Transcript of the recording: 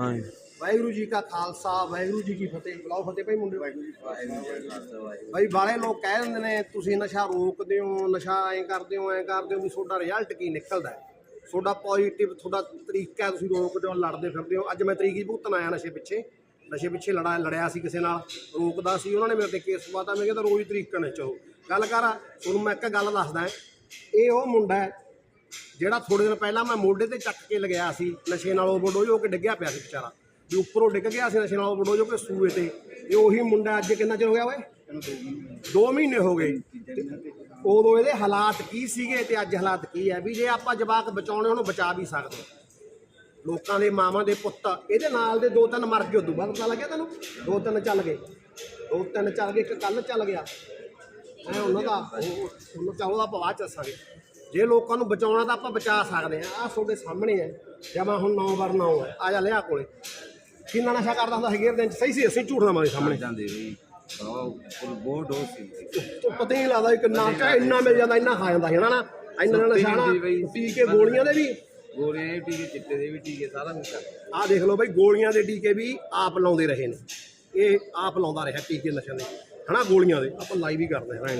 ਹਾਂਜੀ। ਵਾਹਿਗੁਰੂ ਜੀ ਕਾ ਖਾਲਸਾ ਵਾਹਿਗੁਰੂ ਜੀ ਕੀ ਫਤਿਹ। ਬੁਲਾਓ ਫਤਿਹ ਭਾਈ ਮੁੰਡੇ ਵਾਹਿਗੁਰੂ ਜੀ ਭਾਈ ਬਾਲੇ ਲੋਕ ਕਹਿ ਦਿੰਦੇ ਨੇ ਤੁਸੀਂ ਨਸ਼ਾ ਰੋਕਦੇ ਹੋ ਨਸ਼ਾ ਐਂ ਕਰਦੇ ਹੋ ਐਂ ਕਰਦੇ ਹੋ ਵੀ ਤੁਹਾਡਾ ਰਿਜ਼ਲਟ ਕੀ ਨਿਕਲਦਾ ਹੈ? ਤੁਹਾਡਾ ਪੋਜ਼ਿਟਿਵ ਤੁਹਾਡਾ ਤਰੀਕਾ ਹੈ, ਤੁਸੀਂ ਰੋਕਦੇ ਹੋ ਲੜਦੇ ਫਿਰਦੇ ਹੋ। ਅੱਜ ਮੈਂ ਤਰੀਕ ਹੀ ਭੁਗਤਣ ਆਇਆ ਨਸ਼ੇ ਪਿੱਛੇ। ਨਸ਼ੇ ਪਿੱਛੇ ਲੜਾ ਲੜਿਆ ਸੀ ਕਿਸੇ ਨਾਲ ਰੋਕਦਾ ਸੀ। ਉਹਨਾਂ ਨੇ ਮੇਰੇ ਤੇ ਕੇਸ ਪਵਾਤਾ ਮੈਂ ਕਹਿੰਦਾ ਰੋਜ਼ ਤਰੀਕਾ ਨੇ ਚਲੋ ਗੱਲ ਕਰ ਤੁਹਾਨੂੰ ਮੈਂ ਇੱਕ ਗੱਲ ਦੱਸਦਾ। ਇਹ ਉਹ ਮੁੰਡਾ ਹੈ ਜਿਹੜਾ ਥੋੜੇ ਦਿਨ ਪਹਿਲਾਂ ਮੈਂ ਮੋਢੇ ਤੇ ਚੱਕ ਕੇ ਲਗਾਇਆ ਸੀ, ਨਸ਼ੇ ਨਾਲ ਓਵਰਡੋਜ਼ ਹੋ ਕੇ ਡਿੱਗਿਆ ਪਿਆ ਸੀ ਵਿਚਾਰਾ। ਵੀ ਉੱਪਰੋਂ ਡਿੱਗ ਗਿਆ ਸੀ ਨਸ਼ੇ ਨਾਲ ਓਵਰਡੋਜ਼ ਹੋ ਕੇ ਸੂਏ ਤੇ। ਇਹ ਉਹੀ ਮੁੰਡਾ ਅੱਜ ਕਿੰਨਾ ਚਿਰ ਹੋ ਗਿਆ ਓਏ? 2 ਮਹੀਨੇ ਹੋ ਗਏ। ਤੇ ਉਦੋਂ ਇਹਦੇ ਹਾਲਾਤ ਕੀ ਸੀਗੇ ਤੇ ਅੱਜ ਹਾਲਾਤ ਕੀ ਹੈ? ਵੀ ਜੇ ਆਪਾਂ ਜਵਾਕ ਬਚਾਉਣੇ, ਉਹਨੂੰ ਬਚਾ ਵੀ ਸਕਦੇ। ਲੋਕਾਂ ਦੇ ਮਾਵਾਂ ਦੇ ਪੁੱਤ, ਇਹਦੇ ਨਾਲ ਦੇ ਦੋ ਤਿੰਨ ਮਰ ਗਏ, ਉਦੋਂ ਬਾਅਦ ਪਤਾ ਲੱਗਿਆ ਤੈਨੂੰ? ਦੋ ਤਿੰਨ ਚੱਲ ਗਏ। ਦੋ ਤਿੰਨ ਚੱਲ ਗਏ, ਇੱਕ ਕੱਲ ਚੱਲ ਗਿਆ। ਐ ਉਹਨਾਂ ਦਾ, ਉਹ- ਉਹਨਾਂ ਦਾ ਉਹਦਾ ਪਵਾ ਚੱਸਾਂਗੇ ਜੇ ਲੋਕਾਂ ਨੂੰ ਬਚਾਉਣਾ ਤਾਂ ਆਪਾਂ ਬਚਾ ਸਕਦੇ ਆ ਆ ਤੁਹਾਡੇ ਸਾਹਮਣੇ ਹੈ। ਜਮਾ ਹੁਣ 9 ਵਾਰ 9 ਹੈ। ਆ ਜਾ ਲਿਆ ਕੋਲੇ। ਕਿੰਨਾ ਨਸ਼ਾ ਕਰਦਾ ਹੁੰਦਾ ਹੈਗੇ ਦਿਨ ਚ ਸਹੀ ਸੀ? ਅਸੀਂ ਝੂਠ ਨਾ ਮਾਰੇ ਸਾਹਮਣੇ। ਜਾਂਦੇ ਉਹ ਬਹੁਤ ਹੋ ਸੀ। ਤੂੰ ਪਤਾ ਹੀ ਲੱਗਦਾ ਵੀ ਕਿੰਨਾ ਚਾ ਇੰਨਾ ਮਿਲ ਜਾਂਦਾ ਇੰਨਾ ਖਾ ਜਾਂਦਾ ਹੈ ਨਾ? ਇੰਨਾ ਨਸ਼ਾ ਬਈ। ਪੀ ਕੇ ਗੋਲੀਆਂ ਦੇ ਵੀ। ਗੋਲੀਆਂ ਦੇ ਟੀਕੇ ਚਿੱਟੇ ਦੇ ਵੀ ਟੀਕੇ ਸਾਰਾ ਕੁਝ ਆਹ ਦੇਖ ਲਓ ਬਈ ਗੋਲੀਆਂ ਦੇ ਟੀਕੇ ਵੀ ਆਪ ਲਾਉਂਦੇ ਰਹੇ ਨੇ। ਇਹ ਆਪ ਲਾਉਂਦਾ ਰਿਹਾ ਟੀਕੇ ਨਸ਼ੇ ਦੇ। ਹਨਾ ਗੋਲੀਆਂ ਦੇ। ਆਪਾਂ ਲਾਈਵ ਹੀ ਕਰਦੇ ਹਾਂ ਐਂ